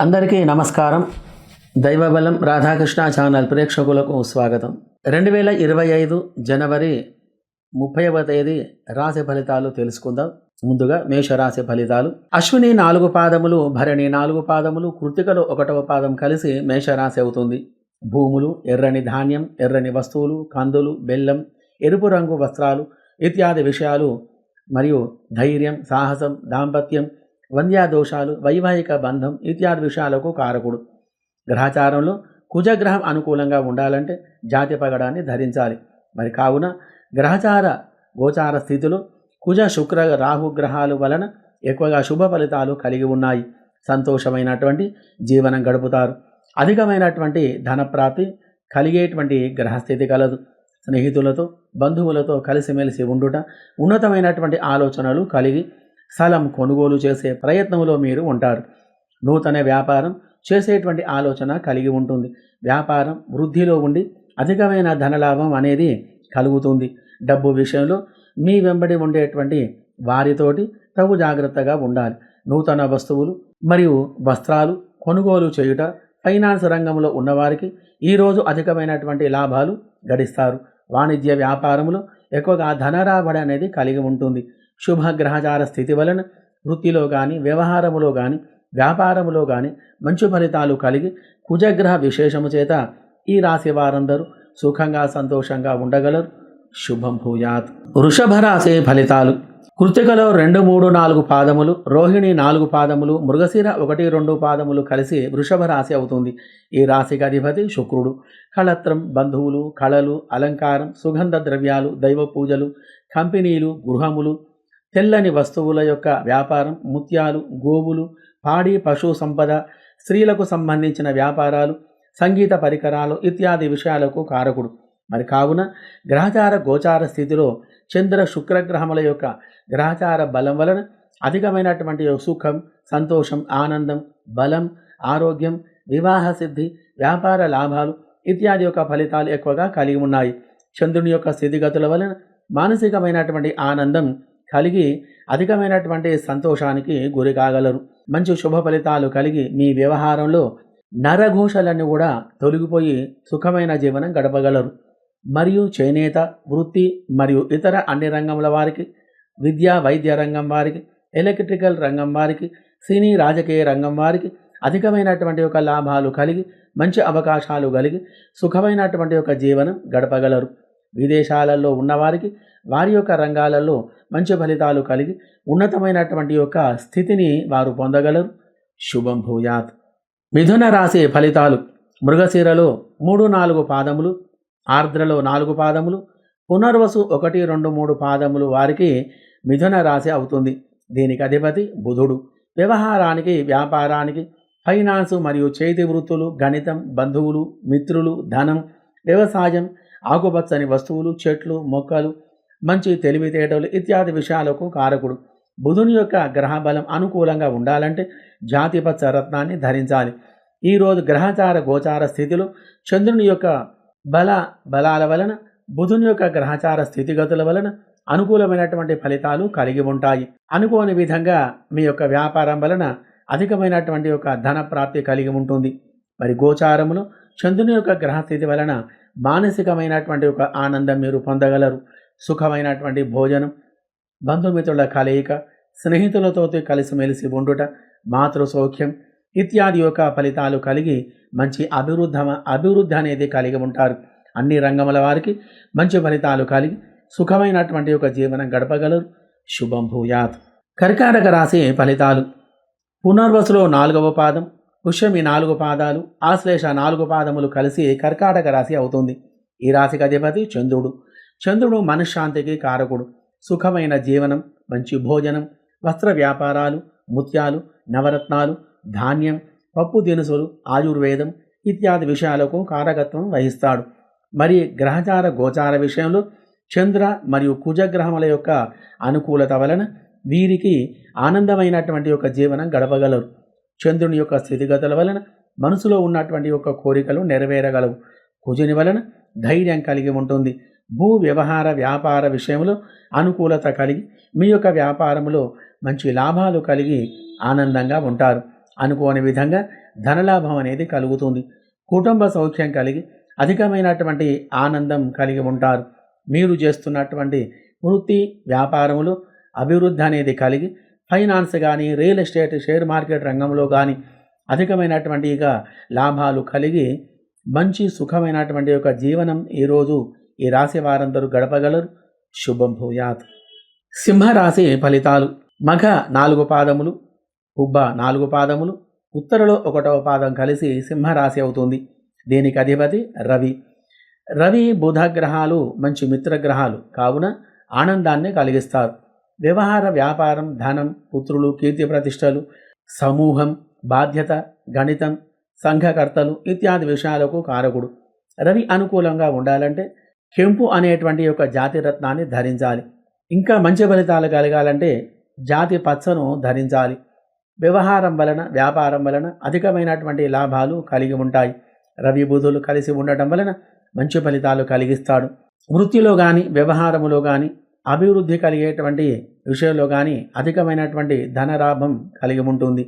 అందరికీ నమస్కారం. దైవబలం రాధాకృష్ణ ఛానల్ ప్రేక్షకులకు స్వాగతం. రెండు వేల ఇరవై ఐదు జనవరి ముప్పైవ తేదీ రాశి ఫలితాలు తెలుసుకుందాం. ముందుగా మేషరాశి ఫలితాలు. అశ్విని నాలుగు పాదములు భరణి నాలుగు పాదములు కృతికలు ఒకటవ పాదం కలిసి మేషరాశి అవుతుంది. భూములు ఎర్రని ధాన్యం ఎర్రని వస్తువులు కందులు బెల్లం ఎరుపు రంగు వస్త్రాలు ఇత్యాది విషయాలు మరియు ధైర్యం సాహసం దాంపత్యం వంద్యాదోషాలు వైవాహిక బంధం ఇత్యాది విషయాలకు కారకుడు. గ్రహచారంలో కుజగ్రహం అనుకూలంగా ఉండాలంటే జాతి పగడాన్ని ధరించాలి. మరి కావున గ్రహచార గోచార స్థితిలో కుజ శుక్ర రాహు గ్రహాలు వలన ఎక్కువగా శుభ ఫలితాలు కలిగి ఉన్నాయి. సంతోషమైనటువంటి జీవనం గడుపుతారు. అధికమైనటువంటి ధనప్రాప్తి కలిగేటువంటి గ్రహస్థితి కలదు. స్నేహితులతో బంధువులతో కలిసిమెలిసి ఉండుట ఉన్నతమైనటువంటి ఆలోచనలు కలిగి స్థలం కొనుగోలు చేసే ప్రయత్నంలో మీరు ఉంటారు. నూతన వ్యాపారం చేసేటువంటి ఆలోచన కలిగి ఉంటుంది. వ్యాపారం వృద్ధిలో ఉండి అధికమైన ధనలాభం అనేది కలుగుతుంది. డబ్బు విషయంలో మీ వెంబడి ఉండేటువంటి వారితోటి తగు జాగ్రత్తగా ఉండాలి. నూతన వస్తువులు మరియు వస్త్రాలు కొనుగోలు చేయుట ఫైనాన్స్ రంగంలో ఉన్నవారికి ఈరోజు అధికమైనటువంటి లాభాలు గడిస్తారు. వాణిజ్య వ్యాపారంలో ఎక్కువగా ధన రాబడి అనేది కలిగి ఉంటుంది. శుభగ్రహచార స్థితి వలన వృత్తిలో కానీ వ్యవహారములో కానీ వ్యాపారములో కానీ మంచి ఫలితాలు కలిగి కుజగ్రహ విశేషము చేత ఈ రాశి వారందరూ సుఖంగా సంతోషంగా ఉండగలరు. శుభం భూయాత్. వృషభ రాశి ఫలితాలు. కృతికలో రెండు మూడు నాలుగు పాదములు రోహిణి నాలుగు పాదములు మృగశిర ఒకటి రెండు పాదములు కలిసి వృషభ రాశి అవుతుంది. ఈ రాశికి అధిపతి శుక్రుడు. కళత్రం బంధువులు కళలు అలంకారం సుగంధ ద్రవ్యాలు దైవ పూజలు కంపెనీలు గృహములు తెల్లని వస్తువుల యొక్క వ్యాపారం ముత్యాలు గోవులు పాడి పశు సంపద స్త్రీలకు సంబంధించిన వ్యాపారాలు సంగీత పరికరాలు ఇత్యాది విషయాలకు కారకుడు. మరి కావున గ్రహచార గోచార స్థితిలో చంద్ర శుక్రగ్రహముల యొక్క గ్రహచార బలం వలన అధికమైనటువంటి సుఖం సంతోషం ఆనందం బలం ఆరోగ్యం వివాహ సిద్ధి వ్యాపార లాభాలు ఇత్యాది యొక్క ఫలితాలు ఎక్కువగా కలిగి ఉన్నాయి. చంద్రుని యొక్క స్థితిగతుల వలన మానసికమైనటువంటి ఆనందం కలిగి అధికమైనటువంటి సంతోషానికి గురి కాగలరు మంచి శుభ ఫలితాలు కలిగి మీ వ్యవహారంలో నరఘోషలన్నీ కూడా తొలగిపోయి సుఖమైన జీవనం గడపగలరు. మరియు చేనేత వృత్తి మరియు ఇతర అన్ని రంగముల వారికి విద్యా వైద్య రంగం వారికి ఎలక్ట్రికల్ రంగం వారికి సినీ రాజకీయ రంగం వారికి అధికమైనటువంటి ఒక లాభాలు కలిగి మంచి అవకాశాలు కలిగి సుఖమైనటువంటి ఒక జీవనం గడపగలరు. విదేశాలలో ఉన్నవారికి వారి యొక్క రంగాలలో మంచి ఫలితాలు కలిగి ఉన్నతమైనటువంటి యొక్క స్థితిని వారు పొందగలరు. శుభం భూయాత్. మిథున రాశి ఫలితాలు. మృగశిరలో మూడు నాలుగు పాదములు ఆర్ద్రలో నాలుగు పాదములు పునర్వసు ఒకటి రెండు మూడు పాదములు వారికి మిథున రాశి అవుతుంది. దీనికి అధిపతి బుధుడు. వ్యవహారానికి వ్యాపారానికి ఫైనాన్స్ మరియు చేతి వృత్తులు గణితం బంధువులు మిత్రులు ధనం వ్యవసాయం ఆకుపచ్చని వస్తువులు చెట్లు మొక్కలు మంచి తెలివితేటలు ఇత్యాది విషయాలకు కారకుడు. బుధుని యొక్క గ్రహబలం అనుకూలంగా ఉండాలంటే జాతిపచ్చ రత్నాన్ని ధరించాలి. ఈరోజు గ్రహచార గోచార స్థితిలో చంద్రుని యొక్క బల బలాల వలన బుధుని యొక్క గ్రహచార స్థితిగతుల వలన అనుకూలమైనటువంటి ఫలితాలు కలిగి ఉంటాయి. అనుకోని విధంగా మీ యొక్క వ్యాపారం వలన అధికమైనటువంటి యొక్క ధన ప్రాప్తి కలిగి ఉంటుంది. మరి గోచారములో చంద్రుని యొక్క గ్రహస్థితి వలన మానసికమైనటువంటి ఒక ఆనందం మీరు పొందగలరు. సుఖమైనటువంటి భోజనం బంధుమిత్రుల కలయిక స్నేహితులతో కలిసిమెలిసి ఉండుట మాతృ సౌఖ్యం ఇత్యాది యొక్క ఫలితాలు కలిగి మంచి అభివృద్ధ అభివృద్ధి అనేది కలిగి ఉంటారు. అన్ని రంగముల వారికి మంచి ఫలితాలు కలిగి సుఖమైనటువంటి ఒక జీవనం గడపగలరు. శుభం భూయాత్. కర్కాటక రాశి ఫలితాలు. పునర్వసులో నాలుగవ పాదం. పుష్యమి నాలుగు పాదాలు ఆశ్లేష నాలుగు పాదములు కలిసి కర్కాటక రాశి అవుతుంది. ఈ రాశికి అధిపతి చంద్రుడు. చంద్రుడు మనశ్శాంతికి కారకుడు. సుఖమైన జీవనం మంచి భోజనం వస్త్ర వ్యాపారాలు ముత్యాలు నవరత్నాలు ధాన్యం పప్పు దినుసులు ఆయుర్వేదం ఇత్యాది విషయాలకు కారకత్వం వహిస్తాడు. మరి గ్రహచార గోచార విషయంలో చంద్ర మరియు కుజగ్రహముల యొక్క అనుకూలత వలన వీరికి ఆనందమైనటువంటి యొక్క జీవనం గడపగలరు. చంద్రుని యొక్క స్థితిగతుల వలన మనసులో ఉన్నటువంటి యొక్క కోరికలు నెరవేరగలవు. కుజుని వలన ధైర్యం కలిగి ఉంటుంది. భూ వ్యవహార వ్యాపార విషయంలో అనుకూలత కలిగి మీ యొక్క వ్యాపారంలో మంచి లాభాలు కలిగి ఆనందంగా ఉంటారు. అనుకోని విధంగా ధనలాభం అనేది కలుగుతుంది. కుటుంబ సౌఖ్యం కలిగి అధికమైనటువంటి ఆనందం కలిగి ఉంటారు. మీరు చేస్తున్నటువంటి వృత్తి వ్యాపారములు అభివృద్ధి అనేది కలిగి ఫైనాన్స్ కానీ రియల్ ఎస్టేట్ షేర్ మార్కెట్ రంగంలో కానీ అధికమైనటువంటి ఇక లాభాలు కలిగి మంచి సుఖమైనటువంటి యొక్క జీవనం ఈరోజు ఈ రాశి వారందరూ గడపగలరు. శుభం భూయాత్. సింహరాశి ఫలితాలు. మఘ నాలుగు పాదములు ఉబ్బ నాలుగు పాదములు ఉత్తరలో ఒకటవ పాదం కలిసి సింహరాశి అవుతుంది. దీనికి అధిపతి రవి. రవి బుధ గ్రహాలు మంచి మిత్రగ్రహాలు కావున ఆనందాన్ని కలిగిస్తారు. వ్యవహార వ్యాపారం ధనం పుత్రులు కీర్తి ప్రతిష్టలు సమూహం బాధ్యత గణితం సంఘకర్తలు ఇత్యాది విషయాలకు కారకుడు. రవి అనుకూలంగా ఉండాలంటే కెంపు అనేటువంటి యొక్క జాతి రత్నాన్ని ధరించాలి. ఇంకా మంచి ఫలితాలు కలగాలంటే జాతి పచ్చను ధరించాలి. వ్యవహారం వలన వ్యాపారం వలన అధికమైనటువంటి లాభాలు కలిగి ఉంటాయి. రవి బుధులు కలిసి ఉండటం వలన మంచి ఫలితాలు కలిగిస్తాడు. వృత్తిలో కానీ వ్యవహారములో కానీ అభివృద్ధి కలిగేటువంటి విషయంలో కానీ అధికమైనటువంటి ధనలాభం కలిగి ఉంటుంది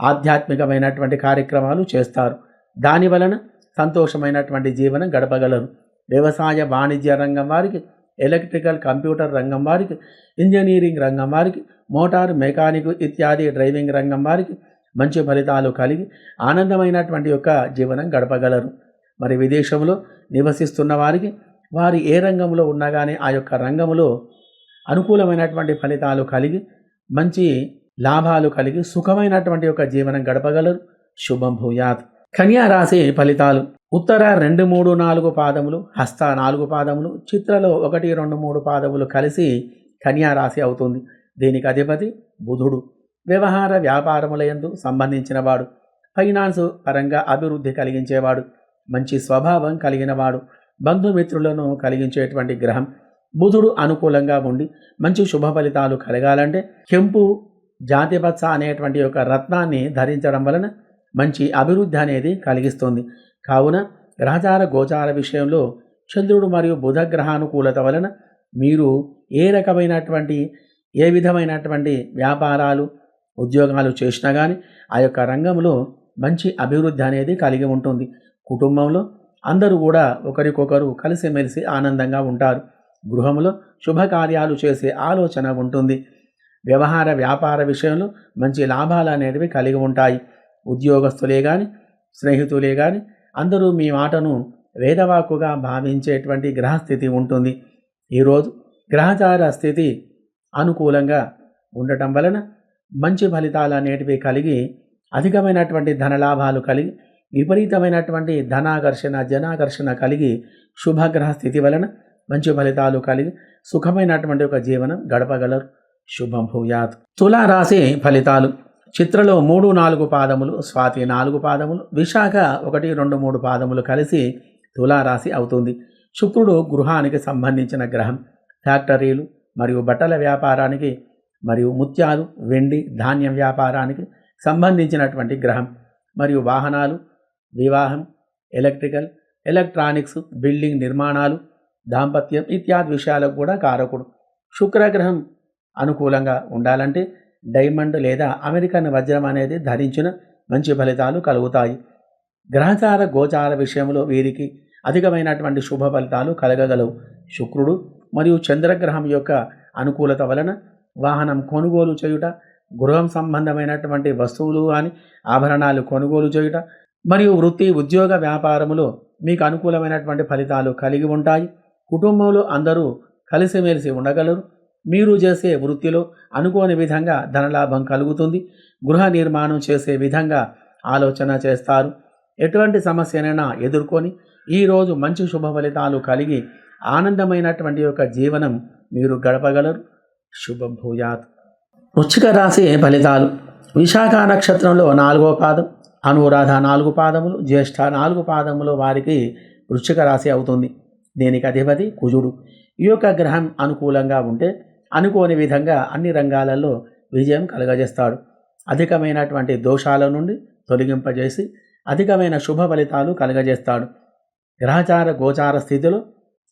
ఆధ్యాత్మికమైనటువంటి కార్యక్రమాలు చేస్తారు. దాని వలన సంతోషమైనటువంటి జీవనం గడపగలరు. వ్యవసాయ వాణిజ్య రంగం వారికి ఎలక్ట్రికల్ కంప్యూటర్ రంగం వారికి ఇంజనీరింగ్ రంగం వారికి మోటార్ మెకానిక్ ఇత్యాది డ్రైవింగ్ రంగం వారికి మంచి ఫలితాలు కలిగి ఆనందమైనటువంటి యొక్క జీవనం గడపగలరు. మరి విదేశంలో నివసిస్తున్న వారికి వారు ఏ రంగంలో ఉన్నా కానీ ఆ యొక్క రంగంలో అనుకూలమైనటువంటి ఫలితాలు కలిగి మంచి లాభాలు కలిగి సుఖమైనటువంటి యొక్క జీవనం గడపగలరు. శుభం భూయాత్. కన్యా రాశి ఫలితాలు. ఉత్తర రెండు మూడు నాలుగు పాదములు హస్త నాలుగు పాదములు చిత్రలో ఒకటి రెండు మూడు పాదములు కలిసి కన్యా రాశి అవుతుంది. దీనికి అధిపతి బుధుడు. వ్యవహార వ్యాపారములయందు సంబంధించినవాడు ఫైనాన్స్ పరంగా అభివృద్ధి కలిగించేవాడు. మంచి స్వభావం కలిగినవాడు బంధుమిత్రులను కలిగించేటువంటి గ్రహం. బుధుడు అనుకూలంగా ఉండి మంచి శుభ ఫలితాలు కలగాలంటే కెంపు జాతిపత్స అనేటువంటి యొక్క రత్నాన్ని ధరించడం వలన మంచి అభివృద్ధి అనేది కలిగిస్తుంది. కావున గ్రహచార గోచార విషయంలో చంద్రుడు మరియు బుధ గ్రహానుకూలత వలన మీరు ఏ రకమైనటువంటి ఏ విధమైనటువంటి వ్యాపారాలు ఉద్యోగాలు చేసినా కానీ ఆ యొక్క రంగంలో మంచి అభివృద్ధి అనేది కలిగి ఉంటుంది. కుటుంబంలో అందరూ కూడా ఒకరికొకరు కలిసిమెలిసి ఆనందంగా ఉంటారు. గృహంలో శుభకార్యాలు చేసే ఆలోచన ఉంటుంది. వ్యవహార వ్యాపార విషయంలో మంచి లాభాలు అనేటివి కలిగి ఉంటాయి. ఉద్యోగస్తులే కానీ స్నేహితులే కానీ అందరూ మీ మాటను వేదవాకుగా భావించేటువంటి గ్రహస్థితి ఉంటుంది. ఈరోజు గ్రహచార స్థితి అనుకూలంగా ఉండటం వలన మంచి ఫలితాలు అనేటివి కలిగి అధికమైనటువంటి ధనలాభాలు కలిగి విపరీతమైనటువంటి ధనాకర్షణ జనాకర్షణ కలిగి శుభగ్రహ స్థితి వలన మంచి ఫలితాలు కలిగి సుఖమైనటువంటి ఒక జీవనం గడపగలరు. శుభం భూయాత్. తులారాశి ఫలితాలు. చిత్రలో మూడు నాలుగు పాదములు స్వాతి నాలుగు పాదములు విశాఖ ఒకటి రెండు మూడు పాదములు కలిసి తులారాశి అవుతుంది. శుక్రుడు గృహానికి సంబంధించిన గ్రహం. ఫ్యాక్టరీలు మరియు బట్టల వ్యాపారానికి మరియు ముత్యాలు వెండి ధాన్యం వ్యాపారానికి సంబంధించినటువంటి గ్రహం. మరియు వాహనాలు వివాహం ఎలక్ట్రికల్ ఎలక్ట్రానిక్స్ బిల్డింగ్ నిర్మాణాలు దాంపత్యం ఇత్యాది విషయాలకు కూడా కారకుడు. శుక్రగ్రహం అనుకూలంగా ఉండాలంటే డైమండ్ లేదా అమెరికన్ వజ్రం అనేది ధరించిన మంచి ఫలితాలు కలుగుతాయి. గ్రహచార గోచార విషయంలో వీరికి అధికమైనటువంటి శుభ ఫలితాలు కలగగలవు. శుక్రుడు మరియు చంద్రగ్రహం యొక్క అనుకూలత వలన వాహనం కొనుగోలు చేయుట గృహం సంబంధమైనటువంటి వస్తువులు కానీ ఆభరణాలు కొనుగోలు చేయుట మరియు వృత్తి ఉద్యోగ వ్యాపారములో మీకు అనుకూలమైనటువంటి ఫలితాలు కలిగి ఉంటాయి. కుటుంబంలో అందరూ కలిసిమెలిసి ఉండగలరు. మీరు చేసే వృత్తిలో అనుకోని విధంగా ధనలాభం కలుగుతుంది. గృహ నిర్మాణం చేసే విధంగా ఆలోచన చేస్తారు. ఎటువంటి సమస్యనైనా ఎదుర్కొని ఈరోజు మంచి శుభ ఫలితాలు కలిగి ఆనందమైనటువంటి యొక్క జీవనం మీరు గడపగలరు. శుభభూయాత్ వృచ్చిక రాశి ఫలితాలు. విశాఖ నక్షత్రంలో నాలుగో పాదం. అనురాధ నాలుగు పాదములు జ్యేష్ఠ నాలుగు పాదములు వారికి వృశ్చిక రాశి అవుతుంది. దీనికి అధిపతి? కుజుడు. ఈ యొక్క గ్రహం అనుకూలంగా ఉంటే అనుకోని విధంగా అన్ని రంగాలలో విజయం కలగజేస్తాడు. అధికమైనటువంటి దోషాల నుండి తొలగింపజేసి అధికమైన శుభ ఫలితాలు కలగజేస్తాడు. గ్రహచార గోచార స్థితిలో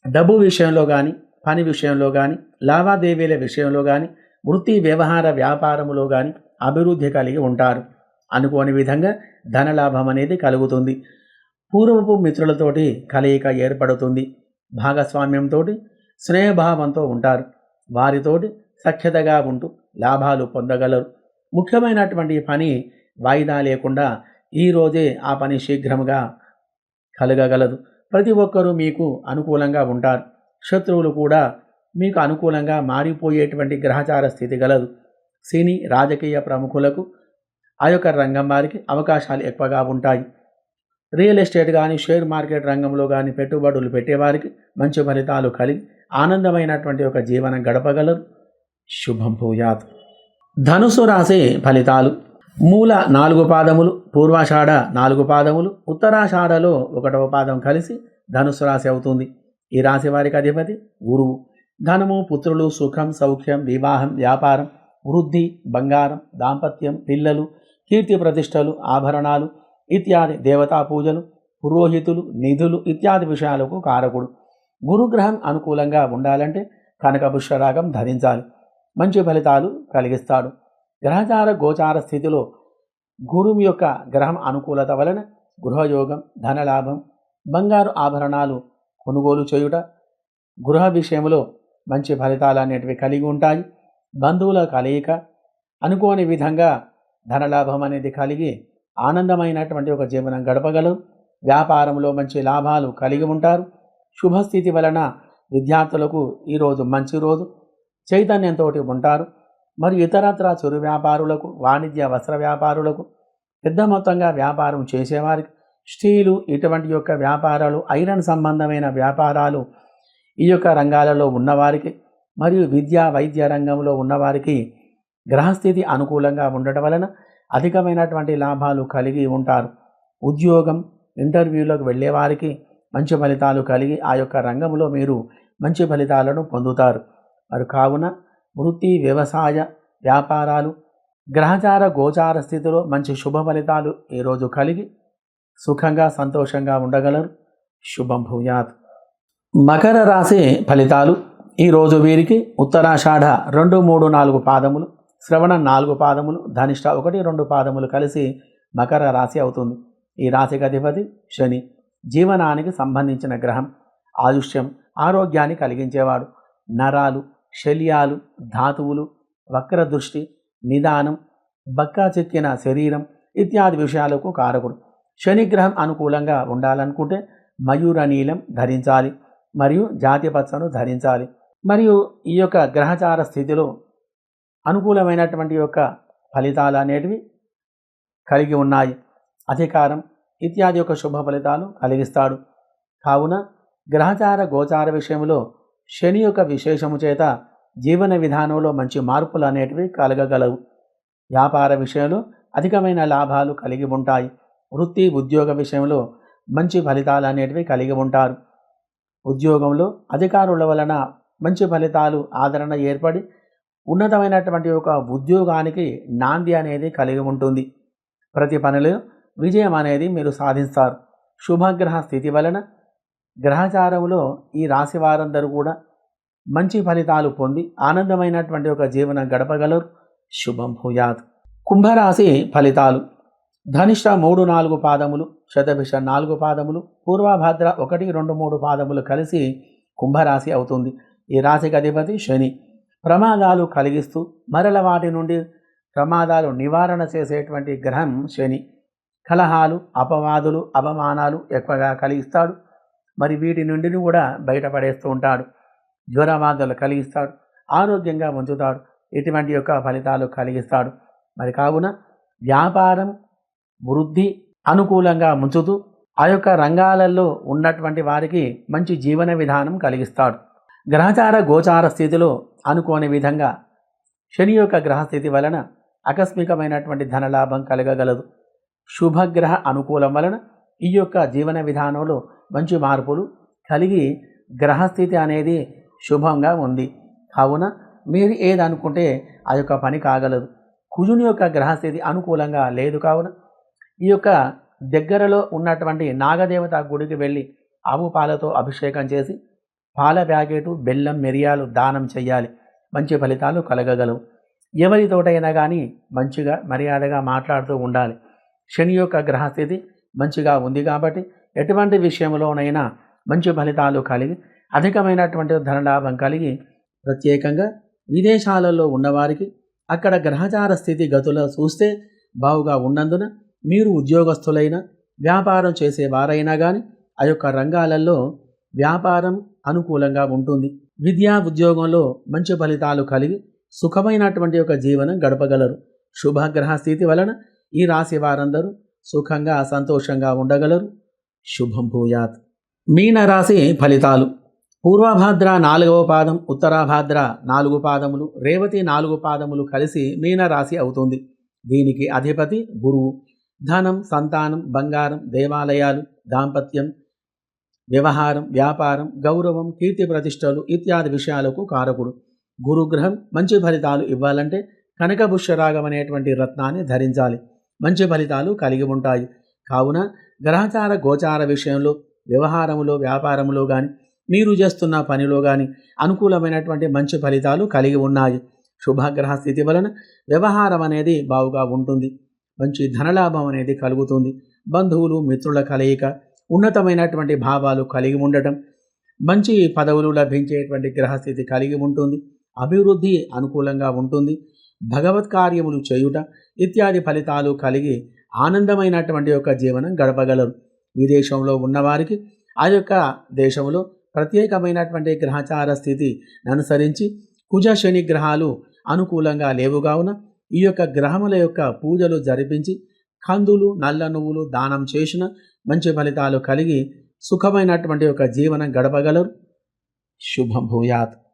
డబ్బు విషయంలో కానీ పని విషయంలో కానీ లావాదేవీల విషయంలో కానీ వృత్తి వ్యవహార వ్యాపారములో కానీ అభివృద్ధి కలిగి ఉంటారు. అనుకోని విధంగా ధనలాభం అనేది కలుగుతుంది. పూర్వపు మిత్రులతోటి కలయిక ఏర్పడుతుంది. భాగస్వామ్యంతో స్నేహభావంతో ఉంటారు. వారితోటి సఖ్యతగా ఉంటూ లాభాలు పొందగలరు. ముఖ్యమైనటువంటి పని వాయిదా లేకుండా ఈరోజే ఆ పని శీఘ్రముగా కలగగలదు. ప్రతి ఒక్కరూ మీకు అనుకూలంగా ఉంటారు. శత్రువులు కూడా మీకు అనుకూలంగా మారిపోయేటువంటి గ్రహచార స్థితి గలదు. సినీ రాజకీయ ప్రముఖులకు ఆ యొక్క రంగం వారికి అవకాశాలు ఎక్కువగా ఉంటాయి. రియల్ ఎస్టేట్ కానీ షేర్ మార్కెట్ రంగంలో కానీ పెట్టుబడులు పెట్టేవారికి మంచి ఫలితాలు కలిగి ఆనందమైనటువంటి ఒక జీవనం గడపగలరు. శుభం భూయాత్. ధనుసు రాశి ఫలితాలు. మూల నాలుగు పాదములు పూర్వాషాఢ నాలుగు పాదములు ఉత్తరాషాఢలో ఒకటవ పాదం కలిసి ధనుసు రాశి అవుతుంది. ఈ రాశి వారికి అధిపతి గురువు. ధనము పుత్రులు సుఖం సౌఖ్యం వివాహం వ్యాపారం వృద్ధి బంగారం దాంపత్యం పిల్లలు కీర్తి ప్రతిష్టలు ఆభరణాలు ఇత్యాది దేవతా పూజలు పురోహితులు నిధులు ఇత్యాది విషయాలకు కారకుడు. గురుగ్రహం అనుకూలంగా ఉండాలంటే కనకపుష్యరాగం ధరించాలి. మంచి ఫలితాలు కలిగిస్తాడు. గ్రహచార గోచార స్థితిలో గురువు యొక్క గ్రహం అనుకూలత వలన గృహయోగం ధనలాభం బంగారు ఆభరణాలు కొనుగోలు చేయుట గృహ విషయంలో మంచి ఫలితాలు అనేటివి కలిగి ఉంటాయి. బంధువుల కలయిక అనుకోని విధంగా ధనలాభం అనేది కలిగి ఆనందమైనటువంటి ఒక జీవనం గడపగలరు. వ్యాపారంలో మంచి లాభాలు కలిగి ఉంటారు. శుభస్థితి వలన విద్యార్థులకు ఈరోజు మంచి రోజు. చైతన్యంతో ఉంటారు. మరియు ఇతరత్ర చిరు వ్యాపారులకు వాణిజ్య వస్త్ర వ్యాపారులకు పెద్ద మొత్తంగా వ్యాపారం చేసేవారికి స్టీలు ఇటువంటి యొక్క వ్యాపారాలు ఐరన్ సంబంధమైన వ్యాపారాలు ఈ యొక్క రంగాలలో ఉన్నవారికి మరియు విద్యా వైద్య రంగంలో ఉన్నవారికి గ్రహస్థితి అనుకూలంగా ఉండటం వలన అధికమైనటువంటి లాభాలు కలిగి ఉంటారు. ఉద్యోగం ఇంటర్వ్యూలకు వెళ్ళేవారికి మంచి ఫలితాలు కలిగి ఆ యొక్క రంగంలో మీరు మంచి ఫలితాలను పొందుతారు. మరి కావున వృత్తి వ్యవసాయ వ్యాపారాలు గ్రహచార గోచార స్థితిలో మంచి శుభ ఫలితాలు ఈరోజు కలిగి సుఖంగా సంతోషంగా ఉండగలరు. శుభం భూయాత్. మకర రాశి ఫలితాలు. ఈరోజు వీరికి ఉత్తరాషాఢ రెండు మూడు నాలుగు పాదములు. శ్రవణ నాలుగు పాదములు ధనిష్ట ఒకటి రెండు పాదములు కలిసి మకర రాశి అవుతుంది. ఈ రాశికి అధిపతి శని. జీవనానికి సంబంధించిన గ్రహం. ఆయుష్యం ఆరోగ్యాన్ని కలిగించేవాడు. నరాలు శల్యాలు ధాతువులు వక్ర దృష్టి నిదానం బక్కా చెక్కిన శరీరం ఇత్యాది విషయాలకు కారకుడు. శనిగ్రహం అనుకూలంగా ఉండాలనుకుంటే మయూర నీలం ధరించాలి. మరియు జాతి పచ్చను ధరించాలి. మరియు ఈ యొక్క గ్రహచార స్థితిలో అనుకూలమైనటువంటి యొక్క ఫలితాలు అనేటివి కలిగి ఉన్నాయి. అధికారం ఇత్యాది యొక్క శుభ ఫలితాలు కలిగిస్తాడు. కావున గ్రహచార గోచార విషయంలో శని యొక్క విశేషము చేత జీవన విధానంలో మంచి మార్పులు అనేటివి కలగగలవు. వ్యాపార విషయంలో అధికమైన లాభాలు కలిగి ఉంటాయి. వృత్తి ఉద్యోగ విషయంలో మంచి ఫలితాలు అనేటివి కలిగి ఉంటారు. ఉద్యోగంలో అధికారుల వలన మంచి ఫలితాలు ఆదరణ ఏర్పడి ఉన్నతమైనటువంటి ఒక ఉద్యోగానికి నాంది అనేది కలిగి ఉంటుంది. ప్రతి పనిలో విజయం అనేది మీరు సాధిస్తారు. శుభగ్రహ స్థితి వలన గ్రహచారంలో ఈ రాశి వారందరూ కూడా మంచి ఫలితాలు పొంది ఆనందమైనటువంటి ఒక జీవనం గడపగలరు. శుభం భూయాత్. కుంభరాశి ఫలితాలు. ధనిష్ట మూడు నాలుగు పాదములు శతభిష నాలుగు పాదములు పూర్వభద్ర ఒకటి రెండు మూడు పాదములు కలిసి కుంభరాశి అవుతుంది. ఈ రాశికి అధిపతి శని. ప్రమాదాలు కలిగిస్తూ మరల వాటి నుండి ప్రమాదాలు నివారణ చేసేటువంటి గ్రహం శని. కలహాలు అపవాదులు అవమానాలు ఎక్కువగా కలిగిస్తాడు. మరి వీటి నుండి కూడా బయటపడేస్తూ ఉంటాడు. జ్వరబాధలు కలిగిస్తాడు. ఆరోగ్యంగా ఉంచుతాడు. ఇటువంటి యొక్క ఫలితాలు కలిగిస్తాడు. మరి కావున వ్యాపారం వృద్ధి అనుకూలంగా ముంచుతూ ఆ యొక్క రంగాలలో ఉన్నటువంటి వారికి మంచి జీవన విధానం కలిగిస్తాడు. గ్రహచార గోచార స్థితిలో అనుకోని విధంగా శని యొక్క గ్రహస్థితి వలన ఆకస్మికమైనటువంటి ధనలాభం కలగగలదు. శుభగ్రహ అనుకూలం వలన ఈ యొక్క జీవన విధానంలో మంచి మార్పులు కలిగి గ్రహస్థితి అనేది శుభంగా ఉంది. కావున మీరు ఏది అనుకుంటే ఆ యొక్క పని కాగలదు. కుజుని యొక్క గ్రహస్థితి అనుకూలంగా లేదు కావున ఈ యొక్క దగ్గరలో ఉన్నటువంటి నాగదేవత గుడికి వెళ్ళి ఆవు పాలతో అభిషేకం చేసి పాల ప్యాకెటు బెల్లం మిరియాలు దానం చేయాలి మంచి ఫలితాలు కలగగలవు. ఎవరితోటైనా కానీ మంచిగా మర్యాదగా మాట్లాడుతూ ఉండాలి. శని యొక్క గ్రహస్థితి మంచిగా ఉంది కాబట్టి ఎటువంటి విషయంలోనైనా మంచి ఫలితాలు కలిగి అధికమైనటువంటి ధనలాభం కలిగి ప్రత్యేకంగా విదేశాలలో ఉన్నవారికి అక్కడ గ్రహచార స్థితి గతులు చూస్తే బావుగా ఉన్నందున మీరు ఉద్యోగస్తులైన వ్యాపారం చేసేవారైనా కానీ ఆ యొక్క రంగాలలో వ్యాపారం అనుకూలంగా ఉంటుంది. విద్యా ఉద్యోగంలో మంచి ఫలితాలు కలిగి సుఖమైనటువంటి ఒక జీవనం గడపగలరు. శుభగ్రహ స్థితి వలన ఈ రాశి వారందరూ సుఖంగా సంతోషంగా ఉండగలరు. శుభం భూయాత్. మీనరాశి ఫలితాలు. పూర్వభాద్ర నాలుగవ పాదం ఉత్తరాభాద్ర నాలుగు పాదములు రేవతి నాలుగు పాదములు కలిసి మీనరాశి అవుతుంది. దీనికి అధిపతి గురువు. ధనం సంతానం బంగారం దేవాలయాలు దాంపత్యం వ్యవహారం వ్యాపారం గౌరవం కీర్తి ప్రతిష్టలు ఇత్యాది విషయాలకు కారకుడు. గురుగ్రహం మంచి ఫలితాలు ఇవ్వాలంటే కనకబుష్యరాగం అనేటువంటి రత్నాన్ని ధరించాలి. మంచి ఫలితాలు కలిగి ఉంటాయి. కావున గ్రహచార గోచార విషయంలో వ్యవహారములో వ్యాపారములో కానీ మీరు చేస్తున్న పనిలో కానీ అనుకూలమైనటువంటి మంచి ఫలితాలు కలిగి ఉన్నాయి. శుభగ్రహ స్థితి వలన వ్యవహారం అనేది బావుగా ఉంటుంది. మంచి ధనలాభం అనేది కలుగుతుంది. బంధువులు మిత్రుల కలయిక ఉన్నతమైనటువంటి భావాలు కలిగి ఉండటం మంచి పదవులు లభించేటువంటి గ్రహస్థితి కలిగి ఉంటుంది అభివృద్ధి అనుకూలంగా ఉంటుంది భగవత్ కార్యములు చేయుట ఇత్యాది ఫలితాలు కలిగి ఆనందమైనటువంటి యొక్క జీవనం గడపగలరు. విదేశంలో ఉన్నవారికి ఆ యొక్క దేశంలో ప్రత్యేకమైనటువంటి గ్రహచార స్థితి అనుసరించి కుజ శని గ్రహాలు అనుకూలంగా లేవు కావున ఈ యొక్క గ్రహముల యొక్క పూజలు జరిపించి కందులు నల్ల నువ్వులు దానం చేసిన మంచి ఫలితాలు కలిగి సుఖమైనటువంటి ఒక జీవనం గడపగలరు. శుభం భూయాత్.